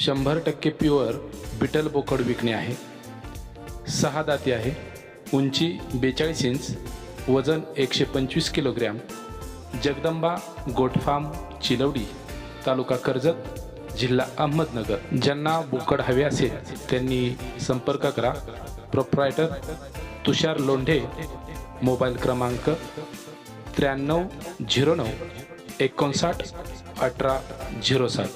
शंभर टक्के pure beetle बोकड विकणे आहे. सहा दाती आहे. उंची बेचाळीस इंच वजन एकशे पंचवीस kilogram Jagdamba goat farm Chilwadi तालुका कर्जत जिल्हा अहमदनगर. ज्यांना बोकड हवे असेल त्यांनी संपर्क करा. प्रोप्रायटर तुषार लोंढे मोबाईल क्रमांक त्र्याण्णव झिरो नऊ एकोणसाठ अठरा झिरो सात.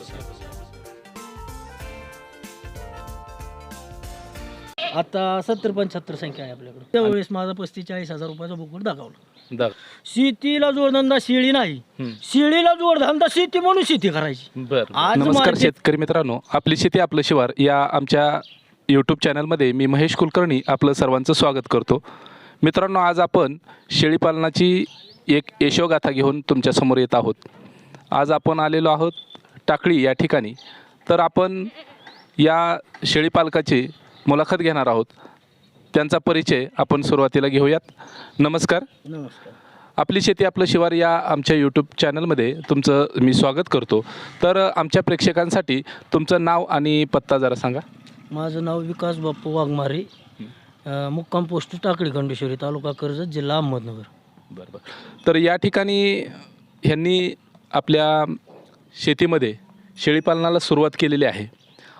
आता सत्तर पंच्याहत्तर संख्या आहे आपल्याकडे. त्यावेळेस माझा पस्तीस चाळीस हजार रुपयाचा बोकड दाखवला. दा शेतीला जोडधंदा शेळी नाही. शेळीला जोडधंदा शेती म्हणून शेती करायची. बर आज नमस्कार market- शेतकरी मित्रांनो आपली शेती आपलं शिवार या आमच्या यूट्यूब चॅनलमध्ये मी महेश कुलकर्णी आपलं सर्वांचं स्वागत करतो. मित्रांनो आज आपण शेळीपालनाची एक यशोगाथा घेऊन तुमच्यासमोर येत आहोत. आज आपण आलेलो आहोत टाकळी या ठिकाणी. तर आपण या शेळीपालकाची मुलाखत घेणार आहोत. त्यांचा परिचय आपण सुरुवातीला घेऊयात. नमस्कार. नमस्कार. आपली शेती आपलं शिवार या आमच्या यूट्यूब चॅनलमध्ये तुमचं मी स्वागत करतो. तर आमच्या प्रेक्षकांसाठी तुमचं नाव आणि पत्ता जरा सांगा. माझं नाव विकास बाप्पू वाघमारे. मुक्काम पोस्ट टाकळी खंडेश्वरी तालुका कर्जत जिल्हा अहमदनगर. बरं बरं. तर या ठिकाणी ह्यांनी आपल्या शेतीमध्ये शेळीपालनाला सुरुवात केलेली आहे.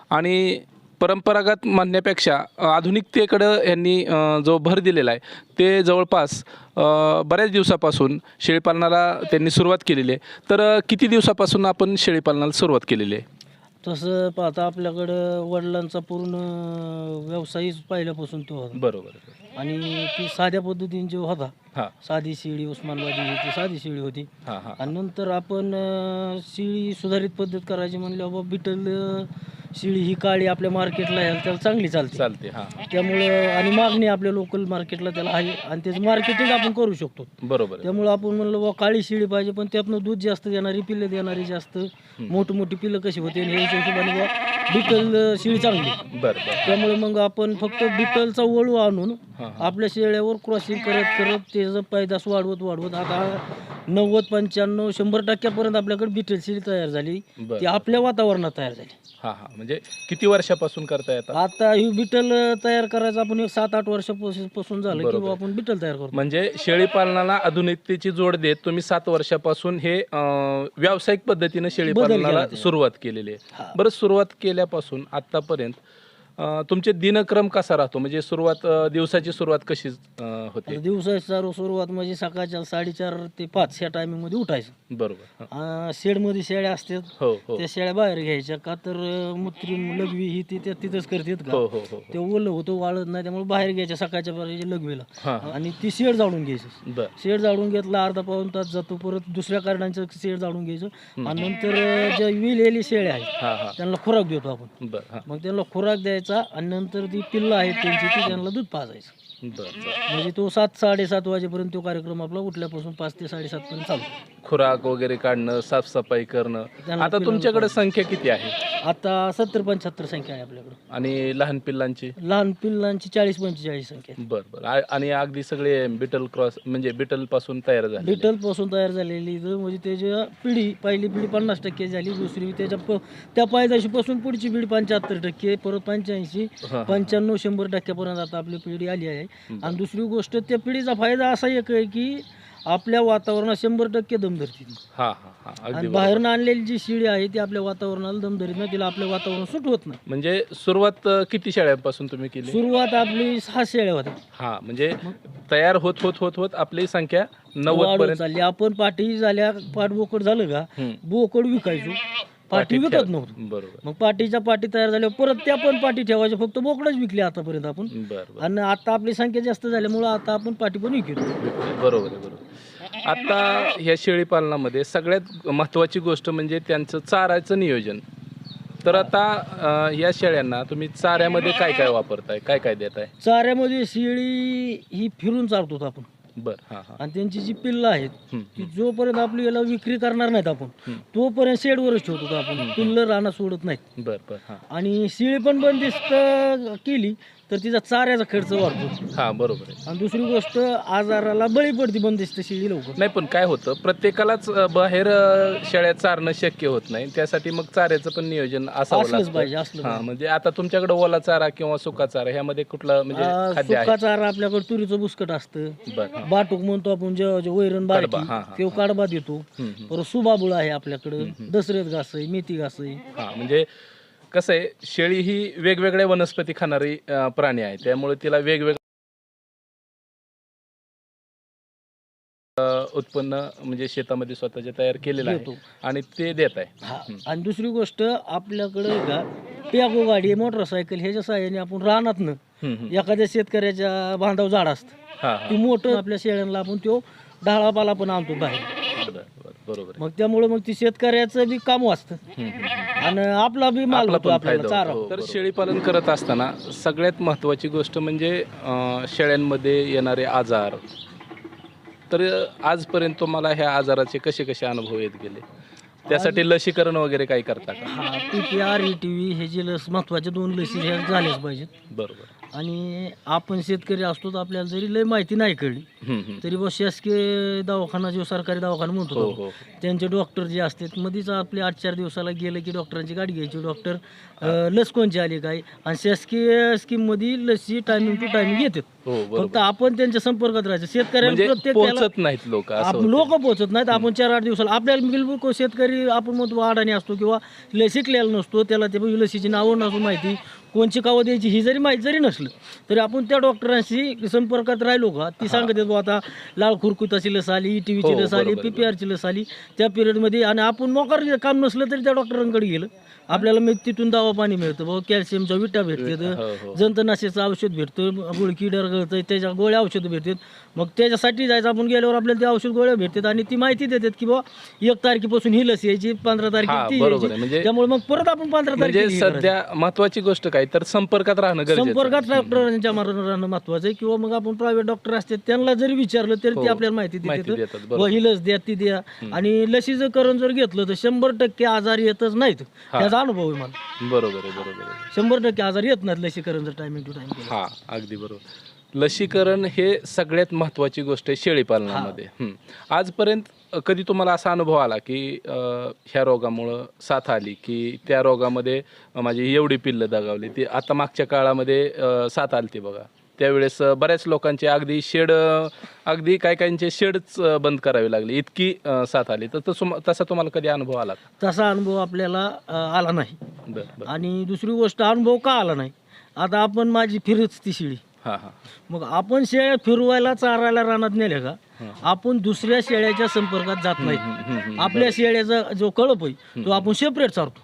आणि परंपरागत म्हणण्यापेक्षा अ, आधुनिकतेकडं यांनी जो भर दिलेला आहे ते जवळपास बऱ्याच दिवसापासून शेळीपालनाला त्यांनी सुरुवात केलेली आहे. तर किती दिवसापासून आपण शेळीपालनाला सुरुवात केलेली आहे? तसं पाहता आपल्याकडं वडिलांचा पूर्ण व्यवसायच पहिल्यापासून तो होता. बरोबर. आणि ती साध्या पद्धतीने जो होता हां. साधी शेळी उस्मानवादी ही ती साधी शेळी होती. हां हां आणि नंतर आपण अं, शेळी सुधारित पद्धत करायची म्हणलं बाबा बिटल अं, शेळी ही काळी आपल्या मार्केटला आहे त्याला चांगली चालते. चालते हां. त्यामुळं आणि मागणी आपल्या लोकल मार्केटला त्याला आहे आणि त्याचं मार्केटिंग आपण करू शकतो. बरोबर आहे. त्यामुळं आपण म्हणलं बाबा काळी शेळी पाहिजे पण त्यातनं दूध जास्त देणारी पिल्लं देणारी जास्त मोठी मोठी पिल्लं कशी होते आणि हिशोबाने बिटल अं, शेळी चांगली. बरं बरं. त्यामुळे मग आपण फक्त बिटलचा वळू आणून हां हां. आपल्या शेळ्यावर क्रॉसिंग करत करत त्याचं पैदास वाढवत वाढवत आता नव्वद पंच्याण्णव शंभर टक्क्यापर्यंत आपल्याकडे बिटल शेळी तयार झाली. ती बरं आपल्या वातावरणात तयार झाली. हां हां म्हणजे किती वर्षापासून करता येतात आता ही बिटल तयार करायचं आपण एक सात आठ वर्षापासून झालं की बरोबर. आपण बिटल तयार करतो म्हणजे शेळीपालनाला आधुनिकतेची जोड देत तुम्ही सात वर्षापासून हे अं, व्यावसायिक पद्धतीने केला त्याच्यात. सुरुवात केलेली आहे हा. बरं सुरुवात केल्यापासून आतापर्यंत तुमचे दिनक्रम कसा राहतो? म्हणजे सुरुवात दिवसाची सुरुवात कशी अं, होते? आता दिवसाची सुरुवात म्हणजे सकाळच्या साडेचार ते पाच ह्या टायमिंगमध्ये उठायचं. बरोबर हं. शेडमध्ये शेळ्या असतात. हो हो. त्या शेळ्या बाहेर घ्यायच्या का तर अं, मूत्री लघवी ही ती त्या तिथंच करतात हो का हो हो. ते ओलं होतं वाळत नाही त्यामुळे बाहेर घ्यायच्या सकाळच्या पर्यंत लघवीला. हां हां. आणि ती शेड जाळून घ्यायचं. बरं. शेड जाळून घेतला अर्धा पाऊन तास जातो परत दुसऱ्या कारणांचं शेड जाळून घ्यायचं. आणि नंतर अं, ज्या विलेली शेळ्या आहेत हां हां. त्यांना खुराक देतो आपण. बरं हां. मग त्यांना खुराक द्यायचा आणि नंतर ती पिल्लं आहेत त्यांची ती त्यांना दूध पाजायचं. बरं बरं. म्हणजे तो सात साडेसात वाजेपर्यंत तो कार्यक्रम आपला उठल्यापासून पाच ते साडेसात पर्यंत चालतो खुराक वगैरे काढणं साफसफाई करणं. त्यांना आता तुमच्याकडे संख्या किती आहे? आता सत्तर पंच्याहत्तर संख्या आहे आपल्याकडे. आणि लहान पिल्लांची? लहान पिल्लांची चाळीस पंचेचाळीस संख्या आहे. बर बर. आ- आणि अगदी सगळे बिटल क्रॉस म्हणजे बिटलपासून तयार झाले बिटलपासून तयार झालेली म्हणजे त्याच्या पिढी पहिली पिढी पन्नास टक्के झाली दुसरी त्याच्या प त्या पायदाशी पासून पुढची पिढी पंच्याहत्तर टक्के परत पंच्याऐंशी हा. पंच्याण्णव शंभर टक्क्यापर्यंत आता आपली पिढी आली आहे. आणि दुसरी गोष्ट त्या पिढीचा फायदा असा एक आहे की आपल्या वातावरणात शंभर टक्के दम धरते ती. हा हा. हा आणि अगदी बरोबर. बाहेरनं आणलेली जी शिडी आहे ती आपल्या वातावरणाला दम धरीत नाही तिला आपल्या वातावरण सुट होत नाही. म्हणजे सुरुवात अ, किती शाळांपासून तुम्ही केली? सुरुवात आपली सहा शेळ्या होत्या. हा म्हणजे तयार होत होत होत होत आपली संख्या नव्वद पर्यंत. चालली. आपण पाठी झाल्या पाठ बोकड झालं का हम्म. बोकड विकायचो. पाठी विकत नव्हतं. बरोबर. मग पाठीच्या पाठी तयार झाल्यावर परत त्या पण पाठी ठेवायच्या फक्त बोकडच विकली आतापर्यंत आपण. बर बर आणि आता आपली संख्या जास्त झाल्यामुळं आता आपण पाठी पण विकतो. बरोबर आहे बरोबर आता ह्या शेळी पालनामध्ये सगळ्यात महत्त्वाची गोष्ट म्हणजे त्यांचं चाराचं नियोजन. तर आता अ, या शेळ्यांना तुम्ही चाऱ्यामध्ये काय काय वापरताय? काय काय देताय? चाऱ्यामध्ये शेळी ही फिरून चालतो आपण. बर. हा हा. आणि त्यांची जी पिल्लं आहेत ती जोपर्यंत आपली याला विक्री करणार नाहीत आपण. तोपर्यंत शेडवरच ठेवतो आपण. पिल्लं राहणं सोडत नाहीत. बर बर हा. आणि शेळी पण बंदिस्त केली तर तिचा चाऱ्याचा खर्च वाढतो. हा बरोबर आहे. आणि दुसरी गोष्ट आजाराला बळी पडते बंदिस्त शेळी लवकर. नाही पण काय होतं प्रत्येकालाच अ, बाहेर अ, शेळ्या चारणं शक्य होत नाही. त्यासाठी मग चाऱ्याचं पण नियोजन असावं असलंच लागतं. पाहिजे असलं हा. म्हणजे आता तुमच्याकडे ओला चारा किंवा सुका चारा ह्यामध्ये कुठलं म्हणजे आ, खाद्य आहे? सुका चारा आपल्याकडे तुरीचं बुसकट असतं. बरं. हा. बाटूक म्हणतो आपण जे जे वैरण कडबा, हा, हा, किंवा काडबा देतो. हम्म, हम्म. परत सुबाबुळ आहे आपल्याकडं. दसरेत घास आहे मेथी घास आहे. हा म्हणजे कसं आहे शेळी ही वेगवेगळ्या वनस्पती खाणारी अ, प्राणी आहे. त्यामुळे तिला वेगवेगळं अ, उत्पन्न म्हणजे शेतामध्ये स्वतःचे तयार केलेलं आहे देतो. आणि ते देत आहे. हा. आणि दुसरी गोष्ट आपल्याकडे का पॅगो गाडी मोटरसायकल ह्याच्या सहाय्याने आपण रानातनं हम्म, हम्म. एखाद्या शेतकऱ्याच्या बांधाव झाड असतं. हा हा. ते मोठं आपल्या शेळ्यांना आपण तो ढाळापाला पण आणतो बाहेर. बरोबर आहे. मग त्यामुळे मग ती शेतकऱ्याचं बी काम वाचतं. आणि आपला बी माल आपला होतो पण आपल्याला फायदा चारा. होतो. तर शेळी पालन करत असताना सगळ्यात महत्त्वाची गोष्ट म्हणजे अं, शेळ्यांमध्ये येणारे आजार. तर आजपर्यंत तुम्हाला ह्या आजाराचे कसे कसे अनुभव येत गेले? त्यासाठी लसीकरण वगैरे काही करता का? हा P P R E T V हे जे लस महत्त्वाच्या दोन लसी ह्या झाल्याच पाहिजेत. बरोबर. आणि आपण शेतकरी असतो तर आपल्याला जरी लय माहिती नाही कळली. तरी बस शासकीय दवाखाना जो सरकारी दवाखाना म्हणतो हो तो, हो. त्यांचे डॉक्टर जे असतात मध्येच आपले आठ चार दिवसाला गेलं की डॉक्टरांची गाडी घ्यायची. डॉक्टर लस कोणची आली काय? आणि शासकीय स्कीममध्ये लसी टायमिंग टू टायमिंग घेतात फक्त आपण त्यांच्या संपर्कात राहायचं. शेतकऱ्यांना म्हणजे पोहोचत नाहीत लोक. लोक पोहोचत नाहीत. आपण चार आठ दिवसाला आपल्याला बिलकुल शेतकरी आपण म्हणतो अडाणी असतो किंवा लय शिकलेला नसतो त्याला ते लसीची नावं नसून माहिती. कोणची कावं द्यायची ही जरी माहिती जरी नसलं तरी आपण त्या डॉक्टरांशी संपर्कात राहिलो का? ती सांगत येतो आता लाल खुरकुताची लस आली टी हो, व्हीची लस आली पी पी आरची लस आली त्या पिरियडमध्ये आणि आपण मोकार काम नसलं तरी त्या डॉक्टरांकडे गेलं. आपल्याला मग तिथून दवा पाणी मिळतं बाबा कॅल्शियमच्या विटा भेटतात हो हो. जंतनाशेचं औषध भेटतं गुळकी डरगळतं त्याच्या गोळ्या औषधं भेटतात. मग त्याच्यासाठी जायचं आपण गेल्यावर आपल्याला ते औषध गोळ्या भेटतात आणि ती माहिती देतात की बाबा एक तारखेपासून ही लस यायची पंधरा हा, तारखेला ती बरोबर आहे. यायची म्हणजे- त्यामुळे मग परत आपण पंधरा म्हणजे तारखेला हे सध्या महत्वाची गोष्ट काय? तर संपर्कात राहणं संपर्कात डॉक्टरांच्या राहणं महत्वाचं आहे. किंवा मग आपण प्रायव्हेट डॉक्टर असतात त्यांना जरी विचारलं तरी हो, ते आपल्याला माहिती देतात. ही लस द्या ती द्या. आणि लसीचं करण जर घेतलं तर शंभर टक्के आजार येतच नाहीत. त्याचा अनुभव आहे मला. बरोबर आहे बरोबर आहे. शंभर टक्के आजार येत नाहीत लसीकरण जर टायमिंग टू टाइम हा अगदी बरोबर. लसीकरण हे सगळ्यात महत्त्वाची गोष्ट आहे शेळी पालनामध्ये हं. आजपर्यंत कधी तुम्हाला असा अनुभव आला की अ, ह्या रोगामुळं साथ आली की त्या रोगामध्ये माझी एवढी पिल्लं दगावली ती आता मागच्या काळामध्ये अ, साथ आली ती बघा. त्यावेळेस बऱ्याच लोकांचे अगदी शेड अगदी काय काहींचे शेडच बंद करावे लागले. इतकी साथ आली. तर तसं तसा तुम्हाला कधी अनुभव आला तसा अनुभव आपल्याला आला नाही. आणि दुसरी गोष्ट अनुभव का आला नाही? आता आपण माझी फिरच ती शिळी हां हां. मग आपण शेळ्या फिरवायला चारायला रानात नेल्या का. आपण दुसऱ्या शेळ्याच्या संपर्कात जात नाही. आपल्या शेळ्याचा जो कळप आहे तो आपण सेपरेट चारतो.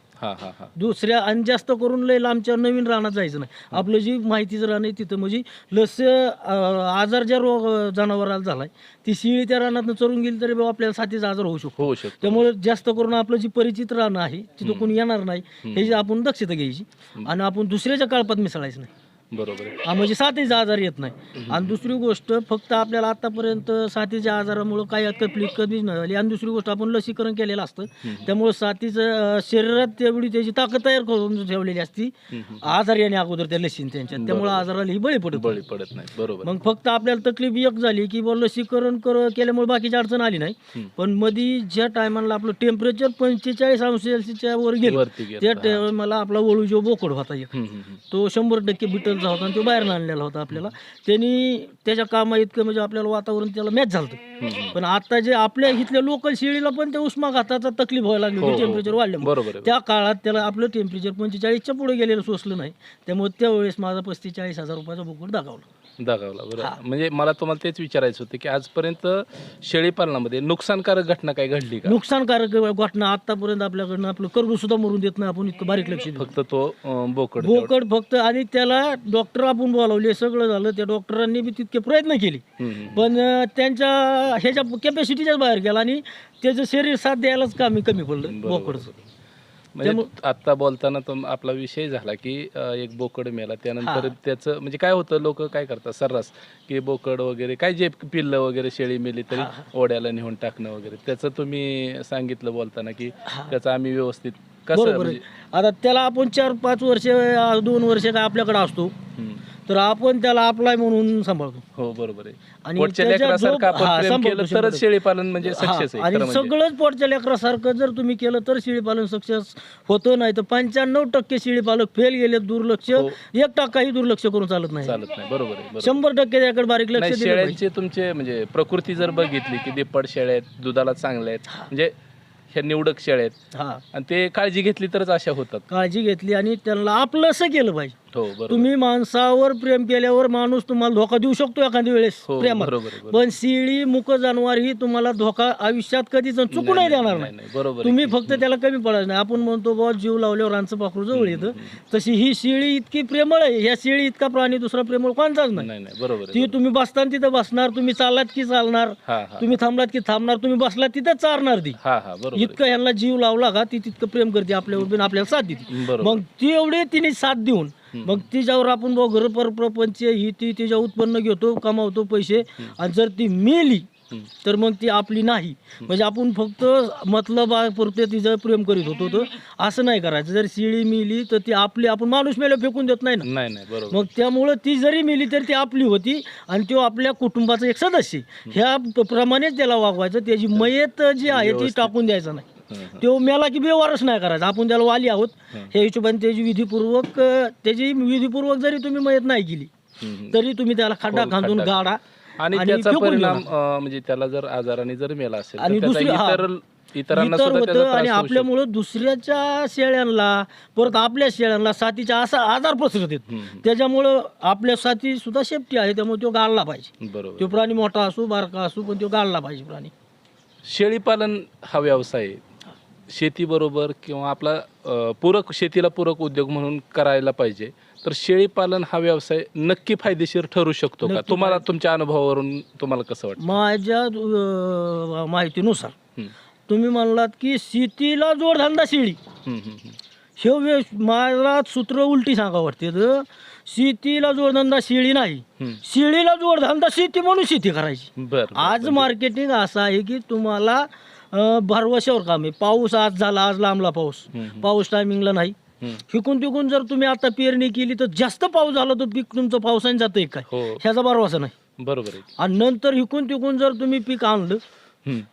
दुसऱ्या आणि जास्त करून लय लांबच्या नवीन रानात जायचं नाही. आपलं जी माहितीचं रान आहे तिथं म्हणजे लस आजार ज्या रोग जनावराला झालाय ती शिळी त्या रानातनं चरून गेली तरी बाबा आपल्याला साथीचा आजार होऊ शकतो. त्यामुळे जास्त करून आपलं जी परिचित राहणं आहे तिथं कोणी येणार नाही ह्याची आपण दक्षता घ्यायची. आणि आपण दुसऱ्याच्या कळपात मिसळायचं नाही. बरोबर आहे. हा, म्हणजे साथीचा आजार येत नाही. आणि दुसरी गोष्ट फक्त आपल्याला आतापर्यंत साथीच्या आजारामुळे काही तकलीफ कधीच नाही झाली. आणि दुसरी गोष्ट आपण लसीकरण केलेलं असतं. त्यामुळे साथीचं अं, शरीरात तेवढी त्याची ताकद तयार करून ठेवलेली असती. आजार येणे अगोदर त्या लसीने त्यांच्यात. त्यामुळे आजाराला ही बळी पडत बळी पडत नाही. बरोबर. मग फक्त आपल्याला तकलीफ एक झाली की बुवा लसीकरण कर केल्यामुळे बाकीची अडचण आली नाही. पण मध्ये ज्या टायमाला आपलं टेम्परेचर पंचेचाळीस अंश सेल्सिअसच्या वर गेलं वरती गेलं. त्या टायमाला आपला वळू जो बोकड होता एक. हम्म, हम्म, हम्म. तो शंभर टक्के बिटलचा होता आणि तो बाहेर आणलेला होता आपल्याला. त्यांनी त्याच्या कामा इतकं म्हणजे आपल्याला वातावरण त्याला मॅच झालं पण आता जे आपल्या इथल्या लोकल शेळीला पण त्या उष्माघाताचा तकलीफ व्हायला लागली हो, होती हो, टेम्परेचर हो. वाढल्यामुळे. त्या काळात त्याला आपलं टेम्परेचर पंचेचाळीसच्या पुढे गेलेलं सोसलं नाही. त्यामुळे त्यावेळेस माझा पस्तीस चाळीस हजार रुपयाचा बोकड दाखवला दाखवला बरं. म्हणजे मला तुम्हाला तेच विचारायचं होतं की आजपर्यंत शेळी पालनामध्ये नुकसानकारक घटना काही घडली का? नुकसानकारक घटना आतापर्यंत आपल्याकडनं आपलं कर्ज सुद्धा मरून देत नाही आपण इतकं बारीक लक्ष देतो फक्त तो अं, बोकड तेवढं. बोकड फक्त आणि त्याला डॉक्टर आपण बोलावले सगळं झालं त्या डॉक्टरांनी बी तितके प्रयत्न केले. हम्म, हम्म. पण अं, त्यांच्या ह्याच्या कॅपॅसिटीच्याच बाहेर गेला आणि त्याचं शरीर साथ द्यायलाच कमी कमी पडलं बरोबर, बोकडचं. म्हणजे आता बोलताना तो आपला विषय झाला की एक बोकड मेला. त्यानंतर त्याचं म्हणजे काय होतं लोक काय करतात? सर्रास की बोकड वगैरे काय जे पिल्लं वगैरे शेळी मेली तरी ओढ्याला नेऊन टाकणं वगैरे. त्याचं तुम्ही सांगितलं बोलताना की त्याचं आम्ही व्यवस्थित कसं म्हणजे आता त्याला आपण चार पाच वर्ष दोन वर्ष काय आपल्याकडे असतो. तर आपण त्याला अप्लाय म्हणून सांभाळतो हो बरोबर आहे आणि पोटच्या त्याच्या लेकरासारखं जो- आपण प्रेम सांभाळतो केलं शंभर तरच टक्के. शेळी पालन म्हणजे हा, सक्सेस आहे आणि म्हणजे सगळंच पोटच्या लेकरासारखं जर तुम्ही केलं तर शेळीपालन सक्सेस होतं नाही तर पंच्याण्णव टक्के शेळीपालक फेल गेले दुर्लक्ष हो. एक टक्काही दुर्लक्ष करून चालत नाही चालत नाही बरोबर आहे बरोबर शंभर टक्के त्याकडे बारीक लक्ष नाही दिलं पाहिजे. शेळ्यांचे तुमचे म्हणजे प्रकृती जर बघितली की देपड शेळ्या आहेत दुधाला चांगल्या आहेत म्हणजे ह्या निवडक शेळ्या आहेत. हा. आणि ते काळजी घेतली तरच अशा होतात. काळजी घेतली आणि त्यांना आपलंसं केलं पाहिजे. हो बरोबर. तुम्ही माणसावर प्रेम केल्यावर माणूस तुम्हाला धोका देऊ शकतो एखाद्या वेळेस हो प्रेमात. बरोबर आहे, बरोबर. पण शिळी मुक जनावर ही तुम्हाला धोका आयुष्यात कधीच चुकू नाही देणार नाही नाही. बरोबर आहे. तुम्ही फक्त त्याला कमी पडायचं नाही. आपण म्हणतो बाबा जीव लावल्यावर रांचं पाखरू जवळ येतं. तशी ही शिळी इतकी प्रेमळ आहे. ह्या शिळी इतका प्राणी दुसरा प्रेमळ कोणताच नाही. नाही नाही बरोबर आहे ती तुम्ही बसताना तिथं बसणार तुम्ही चाललात की चालणार. हा हा. तुम्ही थांबलात की थांबणार तुम्ही बसलात तिथं चारणार ती. हा हा बरोबर आहे. इतकं ह्यांना जीव लावला का ती तितकं प्रेम करते आपल्यावर बिन आपल्याला साथ देते बरोबर मग ती एवढी तिने साथ देऊन मग तिच्यावर आपण बघ घर पर प्रपंच ही ती तिच्या उत्पन्न घेतो कमावतो पैसे आणि जर ती मेली. तर मग ती आपली नाही. म्हणजे आपण फक्त मतलब पुरते तिचं प्रेम करीत होतो तर असं नाही करायचं. जर शिळी मिली तर ती आपली आपण माणूस मेल्या फेकून देत नाही ना. नाही नाही बरोबर. मग त्यामुळं ती जरी मेली तरी ती आपली होती आणि तो आपल्या कुटुंबाचा एक सदस्य. ह्या प्रमाणेच त्याला वागवायचं. त्याची मयत जी आहे ती टाकून द्यायचं नाही. हं, हं. तो मेला की बेवारच नाही करायचा. आपण त्याला वाली आहोत. ह्या हिशोबाने त्याची विधीपूर्वक त्याची विधीपूर्वक जरी तुम्ही मयत नाही केली हं, हं. तरी तुम्ही त्याला खड्डा खांदून गाडा. आणि त्याचा फेकून परिणाम. अं, म्हणजे त्याला जर आजाराने जर मेला असेल तर आणि त्याचा दुसरी- हा. इतर इतरांना इतर सुद्धा त्याचा होतं आणि त्रास होऊ शकतो. आपल्यामुळं दुसऱ्याच्या शेळ्यांना परत आपल्या शेळ्यांना साथीचा असा आजार पसरत हं. त्याच्यामुळं आपल्या साथी सुद्धा सेफ्टी आहे त्यामुळे तो गाळला पाहिजे बरोबर तो प्राणी मोठा असो बारका असो पण तो गाळला पाहिजे प्राणी शेळीपालन हा व्यवसाय आहे. शेतीबरोबर किंवा आपला अं, पूरक शेतीला पूरक उद्योग म्हणून करायला पाहिजे तर शेळीपालन हा व्यवसाय नक्की फायदेशीर ठरू शकतो का? नक्की तुम्हाला तुमच्या अनुभवावरून तुम्हाला कसं वाटतं? माझ्या अं, माहितीनुसार हं, तुम्ही म्हणलात की शेतीला जोडधंदा शेळी. हं, हं, हं. हे वे मला सूत्र उलटी सांगा वाटते तर शेतीला जोडधंदा शेळी नाही. हं. शेळीला जोडधंदा शेती म्हणून शेती करायची. बरं, आज मार्केटिंग असं आहे की तुम्हाला अं, भरवशावर काम आहे. पाऊस आज झाला आज लांबला पाऊस. पाऊस टायमिंगला नाही. हिकून तिकून जर तुम्ही आता पेरणी केली तर जास्त पाऊस झाला तर पीक तुमचं पावसाने जातंय काय? हो. ह्याचा भरवसा नाही. बरोबर आहे. आणि नंतर हिकून तिकून जर तुम्ही पीक आणलं.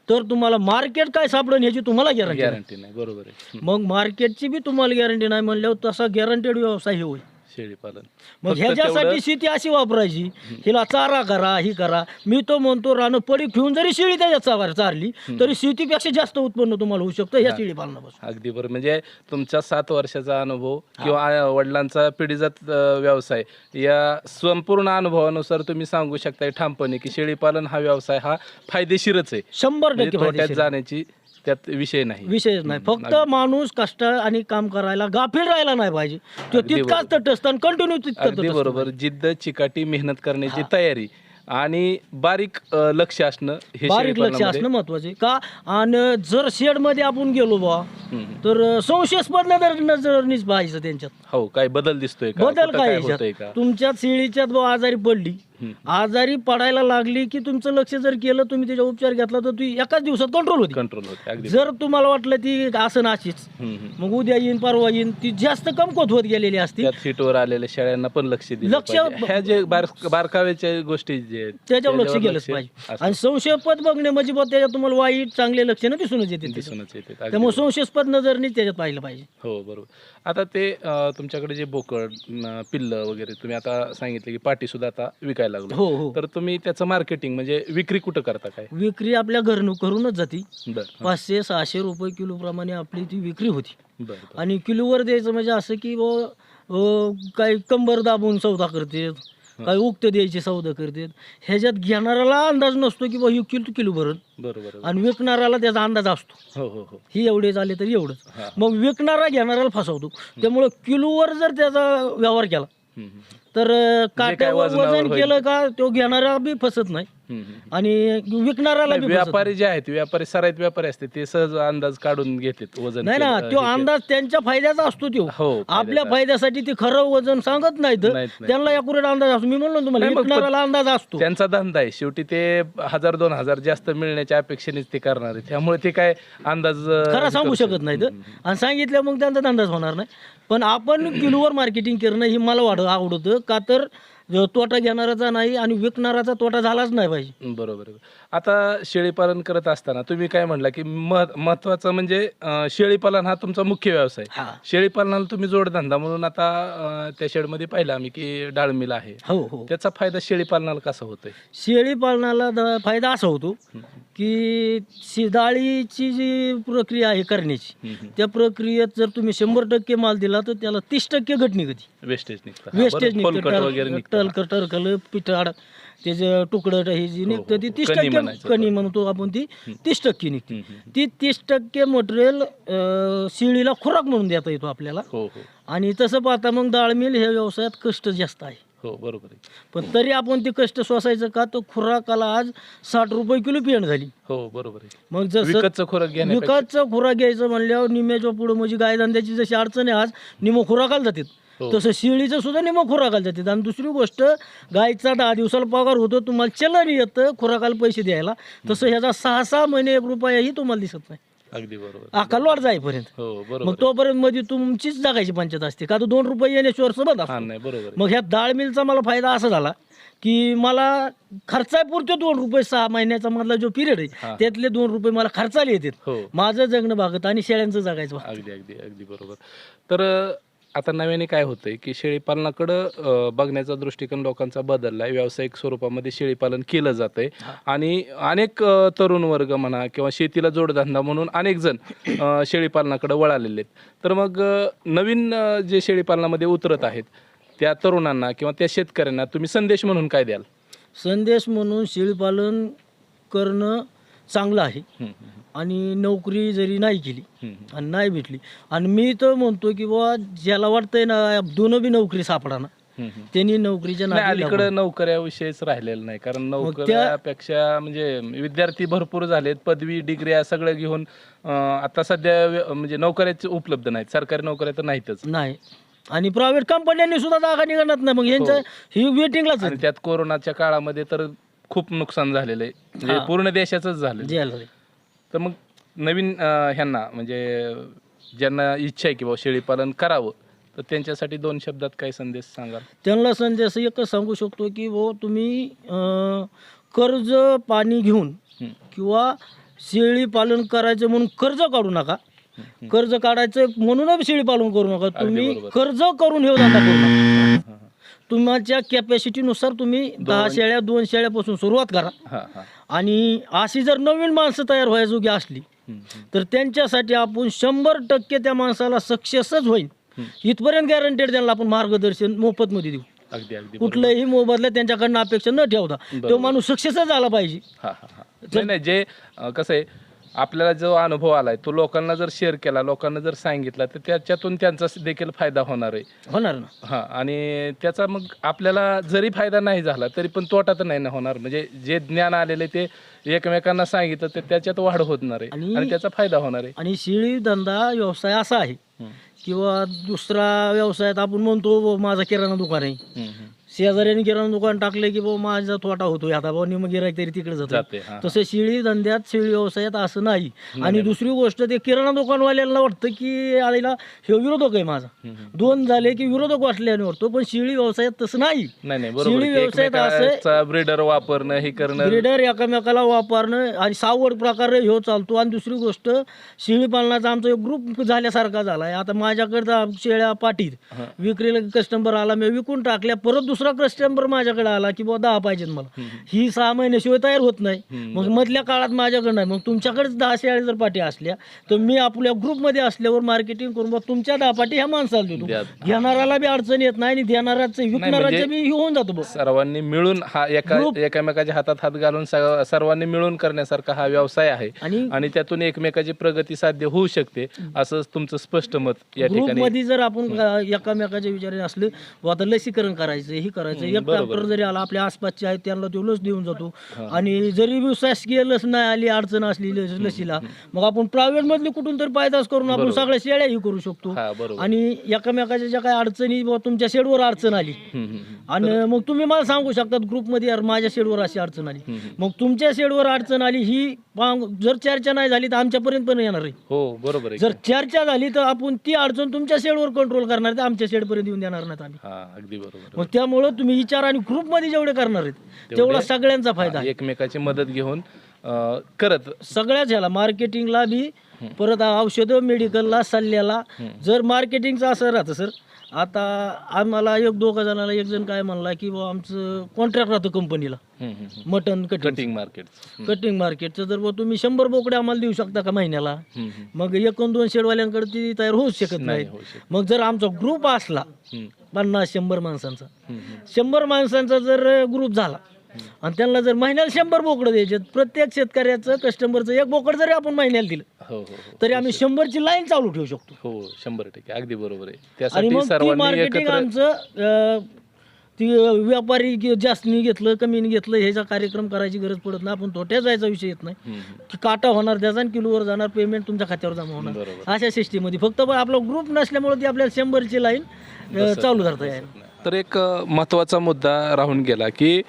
तर तुम्हाला मार्केट काय सापडेल ह्याची तुम्हाला गॅरंटी गॅरंटी नाही. बरोबर आहे. मग मार्केटची बी तुम्हाला गॅरंटी नाही म्हणल्यावर तसा गॅरंटेड व्यवसाय हे होईल. शेळीपालन. मग फक्त ह्याच्यासाठी तेवढं- शेती अशी वापरायची हिला चारा करा ही करा. मी तो म्हणतो रानं पडी ठेवून जरी शेळी त्याच्यात चार चारली तरी शेतीपेक्षा जास्त उत्पन्न तुम्हाला होऊ शकतं ह्या शेळी पालनापासून. अगदी बरोबर म्हणजे तुमचा सात वर्षाचा अनुभव किंवा आ- वडिलांचा पिढीजात अ, व्यवसाय या संपूर्ण अनुभवानुसार तुम्ही सांगू शकताय ठामपणे की शेळीपालन हा व्यवसाय हा फायदेशीरच आहे. शंभर म्हणजे टक्के फायदेशीर. जाण्याची त्यात विषय नाही. विषयच नाही. फक्त माणूस कष्ट आणि काम करायला गाफील राहायला नाही पाहिजे. तो अगदी तितकाच तटस्थ आणि कंटिन्यू तितकं अगदी तटस्थ बरोबर. जिद्द चिकाटी मेहनत करण्याची तयारी आणि बारीक अ, लक्ष असणं हे बारीक लक्ष शेळीपालनामध्ये- असणं महत्त्वाचे का? आणि जर शेडमध्ये आपण गेलो बा हम्म. तर संशयास्पद नजर नजरनीच पाहायचं त्यांच्यात. हो काय बदल दिसतोय का? बदल कुठं काय होतंय तुमच्यात शेळीच्यात बुवा आजारी पडली. आजारी पडायला लागली की तुमचं लक्ष जर केलं तुम्ही त्याचा उपचार घेतला तर ती एकाच दिवसात कंट्रोल होती. कंट्रोल होते जर तुम्हाला वाटलं ती असं हम्म. मग उद्या येईन परवा येईन ती जास्त कमकोत होत गेलेली असती. सीटवर आलेल्या शेळ्यांना पण लक्ष दिलं लक्ष-. ह्या जे बार- बारकाव्याच्या गोष्टी जे त्याच्यावर लक्ष गेलंच पाहिजे. आणि संशयास्पद बघणे म्हणजे त्याच्यात तुम्हाला वाईट चांगले लक्षणं दिसूनच येते दिसूनच येते त्यामुळे संशयास्पद नजरनीच त्याच्यात पाहिलं पाहिजे. हो बरोबर. आता ते तुमच्याकडे जे बोकड पिल्लं वगैरे तुम्ही आता सांगितले की पाटी सुद्धा आता विकायला लागलो. हो हो. तर तुम्ही त्याचं मार्केटिंग म्हणजे विक्री कुठं करता काय? विक्री आपल्या घरनं करूनच जाती. बरं. पाचशे सहाशे रुपये किलो प्रमाणे आपली ती विक्री होती. बरं बरं. आणि किलोवर द्यायचं म्हणजे असं की बुवा, काही कंबर दाबून सौदा करतात काही उक्त द्यायचे सौदा करतात. ह्याच्यात घेणाऱ्याला अंदाज नसतो की बा ही किलो किलो भरत बरं बरं आणि विकणाऱ्याला त्याचा अंदाज असतो. हो हो हो. ही एवढे झाले तर एवढंच. हा. मग विकणारा घेणाऱ्याला फसवतो. त्यामुळं किलोवर जर त्याचा व्यवहार केला हम्म, हम्म, तर अं, काट्यावर वजन. केलं का तो घेणारा बी फसत नाही. आणि विकणाऱ्याला बी. व्यापारी जे आहेत व्यापारी सराईत व्यापारी असते ते सहज अंदाज काढून घेतात वजन नाही ना तो अंदाज त्यांच्या फायद्याचा असतो तो. हो, आपल्या फायद्याचा. फायद्यासाठी ते खरं वजन सांगत नाहीत. नाहीत, नाहीत. त्यांना अॅक्युरेट अंदाज असतो. मी म्हणलो ना तुम्हाला नाही, मग विकणाऱ्याला अंदाज असतो. त्यांचा धंदा आहे. शेवटी ते हजार दोन हजार जास्त मिळण्याच्या अपेक्षेनेच ते करणार आहे त्यामुळे ते काय अंदाज अं, खरा सांगू शकत नाहीत. आणि सांगितलं मग त्यांचा अंदाज होणार नाही. पण आपण किलोवर मार्केटिंग करणं हे मला वाढ आवडतं. का तर तोटा घेणाराचा नाही आणि विकणाराचा तोटा झालाच नाही पाहिजे बरोबर आहे. आता शेळीपालन करत असताना तुम्ही काय म्हणला की मह- महत्वाचं म्हणजे अं, शेळीपालन हा तुमचा मुख्य व्यवसाय. हा. शेळीपालनाला तुम्ही जोडधंदा म्हणून आता अं, त्या शेडमध्ये पाहिलं आम्ही की डाळमिल आहे. हो हो. त्याचा फायदा शेळीपालनाला कसा होतोय? शेळी पालनाला द- फायदा असा होतो की शिदाळीची जी प्रक्रिया आहे करण्याची त्या प्रक्रियेत जर तुम्ही शंभर टक्के माल दिला तर त्याला तीस टक्के घट निघते. वेस्टेज निघतं. वेस्टेज वगैरे निघतं. निघतं टलक टरकल पिठाड त्याचं तुकडं हे जी निघतं ती हो, तीस कणी टक्के म्हणायचं. कणी म्हणतो आपण ती तीस टक्के निघते. ती तीस टक्के मटेरियल शिळीला खुराक म्हणून देता येतो आपल्याला. हो हो. आणि तसं पाहता मग डाळ मिल ह्या व्यवसायात कष्ट जास्त आहे. हो बरोबर आहे. पण तरी आपण ते कष्ट सोसायचं का? तर खुराकाला आज साठ रुपये किलो पेंड झाली. हो बरोबर आहे. मग जसं विकतचं खुराक घेण्यापेक्षा. विकतचं खुराक घ्यायचं म्हणल्यावर निम्याच्या पुढं म्हणजे गायधंद्याची जशी अडचण आहे आज निमो खुराकाला जातात. हो. तसं शेळीचं सुद्धा निमो खुराकाला जातात. आणि दुसरी गोष्ट गायचा दहा दिवसाला पगार होतो तुम्हाला चलन येतं खुराकाला पैसे द्यायला. तसं ह्याचा सहा सहा महिने एक रुपयाही तुम्हाला दिसत नाही. अगदी बरोबर. वाढ जाईपर्यंत. हो मग तोपर्यंत मध्ये तुमचीच जागायची पंचायत असते. का तर दोन रुपये येण्याशिवाय सबंध हा असतो. नाही बरोबर. आहे. मग ह्या डाळ मिलचा मला फायदा असा झाला की मला खर्चाय पुरतो दोन रुपये सहा महिन्याचा मधला जो पिरियड हा. आहे त्यातले दोन रुपये मला खर्चाला येतात. हो. माझं जगणं भागत आणि शेळ्यांचं जगायचं भागत. अगदी अगदी अगदी बरोबर. तर अं, आता नव्याने काय होतंय की शेळीपालनाकडं अं, बघण्याचा दृष्टिकोन लोकांचा बदललाय. व्यावसायिक स्वरूपामध्ये शेळीपालन केलं जातंय. आणि अनेक अं, तरुण वर्ग म्हणा किंवा शेतीला जोडधंदा म्हणून अनेक जण अं, शेळीपालनाकडे वळालेले आहेत. तर मग अं, नवीन अं, जे शेळीपालनामध्ये उतरत आहेत त्या तरुणांना किंवा त्या शेतकऱ्यांना तुम्ही संदेश म्हणून काय द्याल? संदेश म्हणून शेळीपालन करणं चांगलं आहे. आणि नोकरी जरी नाही केली आणि नाही भेटली आणि मी तर म्हणतो की बाबा ज्याला वाटतंय ना दोन बी नोकरी सापडाना. त्यांनी नोकरीच्या नाही अलीकडे लागू. नोकऱ्याविषयीच राहिलेलं नाही कारण नोकऱ्यापेक्षा म्हणजे विद्यार्थी भरपूर झालेत पदवी डिग्र्या सगळं घेऊन आता सध्या म्हणजे नोकऱ्याच उपलब्ध नाहीत सरकारी नोकऱ्या तर नाहीतच. नाही. आणि प्रायव्हेट कंपन्यांनी सुद्धा जागा निघणार नाही मग यांचं हो. ही वेटिंगलाच त्यात कोरोनाच्या काळामध्ये तर खूप नुकसान झालेलं आहे. म्हणजे हा. पूर्ण देशाच झालं तर मग नवीन अं, ह्यांना म्हणजे ज्यांना इच्छा आहे की बाबा शेळीपालन करावं तर त्यांच्यासाठी दोन शब्दात काय संदेश सांगाल? त्यांना संदेश एकच सांगू शकतो की वो तुम्ही अं, कर्ज पाणी घेऊन किंवा शेळी पालन करायचं म्हणून कर्ज काढू नका. कर्ज काढायचं म्हणूनच शेळी पालन करू नका. तुम्ही बरोबर. कर्ज करून हे धंदा करू नका. तुमच्या कॅपॅसिटीनुसार तुम्ही दहा शेळ्या दोन शेळ्यापासून सुरुवात करा. आणि अशी जर नवीन माणसं तयार व्हायजोगी असली तर त्यांच्यासाठी आपण शंभर टक्के त्या माणसाला सक्सेसच होईल. इथपर्यंत गॅरंटेड त्यांना आपण मार्गदर्शन मोफतमध्ये देऊ अगदी अगदी बरोबर. कुठलंही मोबदला त्यांच्याकडनं अपेक्षा न ठेवता तो. माणूस सक्सेसच झाला पाहिजे जे कसं आहे आपल्याला जो अनुभव आलाय तो लोकांना जर शेअर केला लोकांना जर सांगितला तर त्याच्यातून त्यांचा देखील फायदा होणार आहे. होणार ना? हा आणि त्याचा मग आपल्याला जरी फायदा नाही झाला तरी पण तोटा तर नाही ना होणार. म्हणजे जे ज्ञान आलेले ते एकमेकांना सांगितलं तर त्याच्यात वाढ होणार आहे. आणि- आणि त्याचा फायदा होणार आहे. आणि शेळी धंदा व्यवसाय असा आहे. हम्म, किंवा दुसरा व्यवसायात आपण म्हणतो "बुवा, माझा किराणा दुकान आहे. हम्म, हम्म. शेजाऱ्याने किराणा दुकान टाकले की बाबा माझा तोटा होतोय. आता बाबा निम गिरायक तरी तिकडे जातो जाते हा तसं शेळी धंद्यात शेळी व्यवसायात असं नाही. आणि दुसरी गोष्ट ते किराणा दुकानवाल्याला वाटतं की आईला हे विरोधक आहे माझा. दोन झाले की विरोधक वाटल्याने वाटतो पण शेळी व्यवसायात तसं नाही. नाही नाही बरोबर शेळी व्यवसायात असं- एकमेकाचा ब्रीडर वापरणं हे करणं. ब्रिडर एकामेकाला वापरणं आणि सावड प्रकारे ह्यो चालतो. आणि दुसरी गोष्ट शेळी पालनाचा आमचा एक ग्रुप झाल्यासारखा झाला आहे आता माझ्याकडे शेळ्या पाटीत हा. विक्रीला कस्टमर आला मी विकून टाकल्या परत दुसरा कस्टमर माझ्याकडे आला की बाबा दहा पाहिजेत मला. ही सहा महिन्याशिवाय तयार होत नाही. मग मधल्या काळात माझ्याकडे नाही. मग तुमच्याकडेच दहा शेळ्या जर पाठी असल्या तर मी आपल्या ग्रुपमध्ये असल्यावर मार्केटिंग करून बघ तुमच्या दहा पाठी ह्या माणसाला देतो. घेणाराला बी अडचण येत नाही आणि देणाराचं विकणाराचं म्हणजे- बी हे होऊन जातो बघ सर्वांनी मिळून हा एका. एकामेकाच्या हातात हात घालून सर्वांनी मिळून करण्यासारखा हा व्यवसाय आहे. आणि आणि त्यातून एकमेकाची प्रगती साध्य होऊ शकते असं तुमचं स्पष्ट मत या ठिकाणी जर आपण अ, एकामेकाच्या असले बुवा आता लसीकरण करायचं हे करायचं. एक डॉक्टर जरी आला आपल्या आसपासचे आहेत त्यांना तो लस देऊन जातो. आणि जरी शासकीय लस नाही आली अडचण असली लस- लसीला मग आपण प्रायव्हेट मधली कुठून तर पायदास करून आपण सगळ्या शेळ्याही करू शकतो. बरोबर. आणि एकामेकाच्या ज्या काही अडचणी बुवा तुमच्या शेडवर अडचण आली. हम्म, हम्म, हम्म. आणि मग तुम्ही मला सांगू शकतात ग्रुपमध्ये यार माझ्या शेडवर अशी अडचण आली. मग तुमच्या शेडवर अडचण आली ही पांग- जर चर्चा नाही झाली तर आमच्यापर्यंत पण येणार आहे. हो बरोबर आहे. जर चर्चा झाली तर आपण ती अडचण तुमच्या शेडवर कंट्रोल करणार ते आमच्या शेडपर्यंत येऊन देणार नाहीत आम्ही. हा अगदी बरोबर. मग त्यामुळं तुम्ही विचार आणि ग्रुपमध्ये जेवढे करणार आहेत तेवढा सगळ्यांचा फायदा आहे. एकमेकाची मदत घेऊन अं, करत. सगळ्याच ह्याला मार्केटिंगला बी परत औषधं मेडिकलला सल्ल्याला. जर मार्केटिंगचं असं राहतं सर आता आम्हाला एक दोघा जणाला एक जण काय म्हणला की बुवा आमचं कॉन्ट्रॅक्ट राहतं कंपनीला mutton cutting cutting market cutting मार्केटचं जर बुवा तुम्ही शंभर बोकडे आम्हाला देऊ शकता का महिन्याला? मग एकूण दोन शेडवाल्यांकडे ती तयार होऊच शकत नाही होऊ शकत. मग जर आमचा ग्रुप असला पन्नास शंभर माणसांचा. शंभर माणसांचा जर ग्रुप झाला आणि त्यांना जर महिन्याला शंभर बोकडं द्यायचे प्रत्येक शेतकऱ्याचं कस्टमरचं एक बोकड जरी आपण महिन्याला दिलं हो हो हो. तरी आम्ही शंभरची लाईन चालू ठेवू शकतो. हो शंभर टक्के. अगदी बरोबर आहे. आणि मग ती मार्केटिंग आमचं ती व्यापारी घे- जास्तनी घेतलं कमीने घेतलं ह्याचा कार्यक्रम करायची गरज पडत नाही. आपण तोट्या जायचा विषय येत नाही. की काटा होणार त्याचा आणि किलोवर जाणार पेमेंट तुमच्या खात्यावर जमा होणार. अशा सिस्टीममध्ये फक्त पण आपला ग्रुप नसल्यामुळे ती आपल्याला शंभरची लाईन चालू धरता येईल तर एक अ, महत्त्वाचा मुद्दा राहून गेला की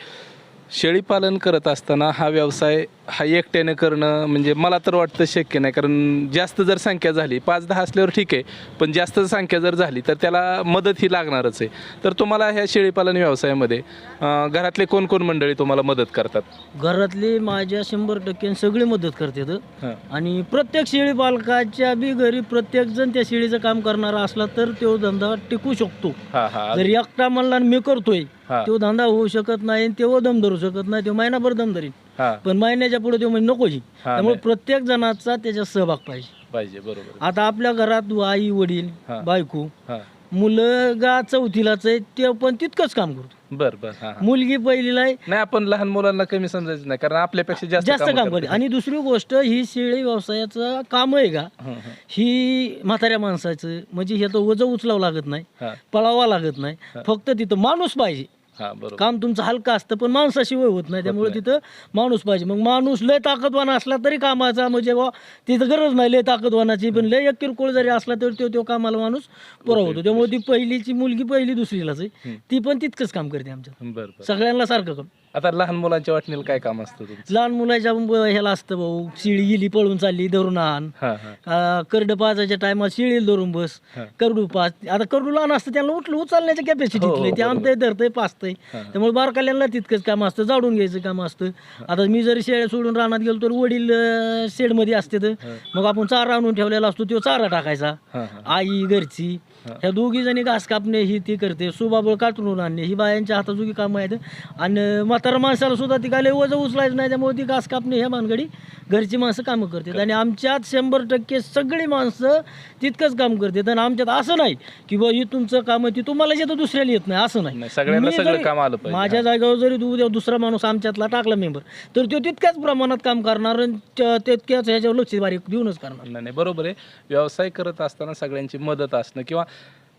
शेळीपालन करत असताना हा व्यवसाय हा एकट्याने करणं म्हणजे मला तर वाटतं शक्य नाही. कारण जास्त जर संख्या झाली पाच दहा असल्यावर ठीक आहे पण जास्त संख्या जर झाली तर त्याला मदत ही लागणारच आहे. तर तुम्हाला ह्या शेळीपालन व्यवसायामध्ये अ, घरातले कोण कोण मंडळी तुम्हाला मदत करतात? घरातली माझ्या शंभर टक्के सगळी मदत करतात. हां. आणि प्रत्येक शेळी पालकाच्या बी घरी प्रत्येक जण त्या शेळीचं काम करणारा असला तर तो धंदा टिकू शकतो. हां हां. जर एकटा म्हणला आणि मी करतोय हा. तो धंदा होऊ शकत नाही तेव्हा दम धरू शकत नाही तो महिनाभर दम धरीन. हां. पण महिन्याच्या पुढे तो म्हणजे नकोची हा, त्यामुळे नाही. प्रत्येक जणाचा त्याच्यात सहभाग पाहिजे. पाहिजे बरोबर. आता आपल्या घरात आई वडील हा. बायको हां. मुलगा चौथीलाच आहे ते पण तितकंच काम करतो. बरं बरं हां हां. मुलगी पहिलीला आहे. नाही आपण लहान मुलांना कमी समजायचं नाही कारण आपल्यापेक्षा जास्त जास्त कामं. करते. आणि दुसरी गोष्ट ही शेळी व्यवसायाचं काम आहे का? हं, हं. ही म्हाताऱ्या माणसाचं म्हणजे हे तर वजं उचलावं लागत नाही हां. पळावा लागत नाही. फक्त तिथं माणूस पाहिजे. हां बरोबर. काम तुमचं हलकं असतं पण माणसाशिवाय होत नाही. त्यामुळे तिथं माणूस पाहिजे. मग माणूस लय ताकदवान असला तरी कामाचा म्हणजे बुवा तिथं गरज नाही लय ताकदवानाची पण लय एक किरकोळ जरी असला तरी तो तो कामाला माणूस पुरा होतो त्यामुळे ती पहिलीची मुलगी पहिली दुसरीलाच आहे. ती पण तितकंच काम करते आमच्या बरं सगळ्यांना सारखं काम आता लहान मुलांच्या वाटणीला काय काम असतं तुमचं? लहान मुलाच्या ब- ह्याला असतं भाऊ. शिळी गेली पळून चालली धरून आण. हां हां. आ, करड पाजायच्या टायमात शिळील धरून बस. हा. करडू पाच आता करडू लहान असतं त्यांना उठलं उचलण्याच्या हो, कॅपॅसिटी हो, ते आणतंय धरतंय पाचतंय त्यामुळे बारकाल्यांना तितकंच काम असतं जाडून घ्यायचं काम असतं. आता मी जरी शेळ्या सोडून रानात गेलो तर वडील अं, शेडमध्ये असते तर मग आपण चारा आणून ठेवलेला असतो तो चारा टाकायचा. हां हां. आई घरची. ह्या दोघी जणी घास कापणे ही ती करते. सुबाबळ काटून आणणे ही बायांच्या हाताजोगी कामं आहेत. आणि म्हातारा माणसाला सुद्धा ती काय वजन उचलायचं नाही त्यामुळे ती घास कापणे ह्या भानगडी घरची माणसं कामं करतात. आणि आमच्यात शंभर टक्के सगळी माणसं तितकंच काम करतात. आणि आमच्यात असं नाही की बा ही तुमचं काम आहे ती तुम्हाला येतं दुसऱ्याला येत नाही. असं नाही, सगळ्यांना सगळं जरी- काम आलं पाहिजे. माझ्या जागेवर जरी तू उद्या दुसरा माणूस आमच्यातला टाकला मेंबर तर तो तितक्याच प्रमाणात काम करणार आणि त्या- तितक्याच ह्याच्यावर लक्ष बारीक देऊनच करणार. नाही नाही बरोबर आहे. व्यवसाय करत असताना सगळ्यांची मदत असणं किंवा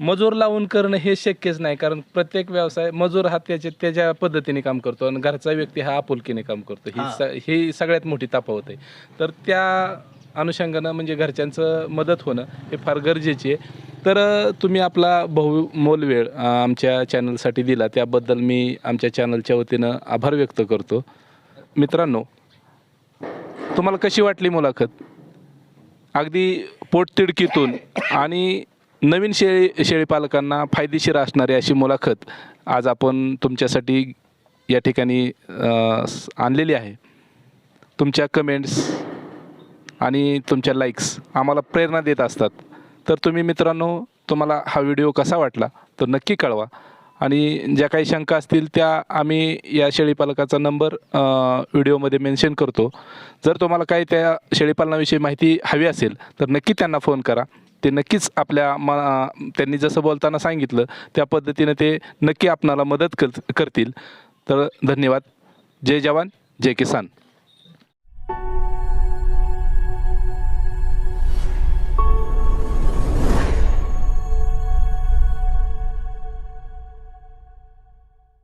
मजूर लावून करणं हे शक्यच नाही कारण प्रत्येक व्यवसाय मजूर हा त्याच्या त्याच्या पद्धतीने काम करतो आणि घरचा व्यक्ती हा आपुलकीने काम करतो. ही स- ही सगळ्यात मोठी तफावत आहे. तर त्या अनुषंगानं म्हणजे घरच्यांचं मदत होणं हे फार गरजेची आहे. तर तुम्ही आपला बहुमोल वेळ आमच्या चॅनलसाठी दिला. त्याबद्दल मी आमच्या चॅनलच्या वतीनं आभार व्यक्त करतो. मित्रांनो तुम्हाला कशी वाटली मुलाखत? अगदी पोटतिडकीतून आणि नवीन शेळी शेळीपालकांना फायदेशीर असणारी अशी मुलाखत आज आपण तुमच्यासाठी या ठिकाणी आणलेली आहे. तुमच्या कमेंट्स आणि तुमच्या लाईक्स आम्हाला प्रेरणा देत असतात. तर तुम्ही मित्रांनो तुम्हाला हा व्हिडिओ कसा वाटला तर नक्की कळवा. आणि ज्या काही शंका असतील त्या आम्ही या शेळीपालकाचा नंबर व्हिडिओमध्ये मेन्शन करतो. जर तुम्हाला काही त्या शेळीपालनाविषयी माहिती हवी असेल तर नक्की त्यांना फोन करा. ते नक्कीच आपल्या मा त्यांनी जसं बोलताना सांगितलं त्या पद्धतीनं ते नक्की आपणाला मदत कर करतील. तर धन्यवाद. जय जवान जय किसान.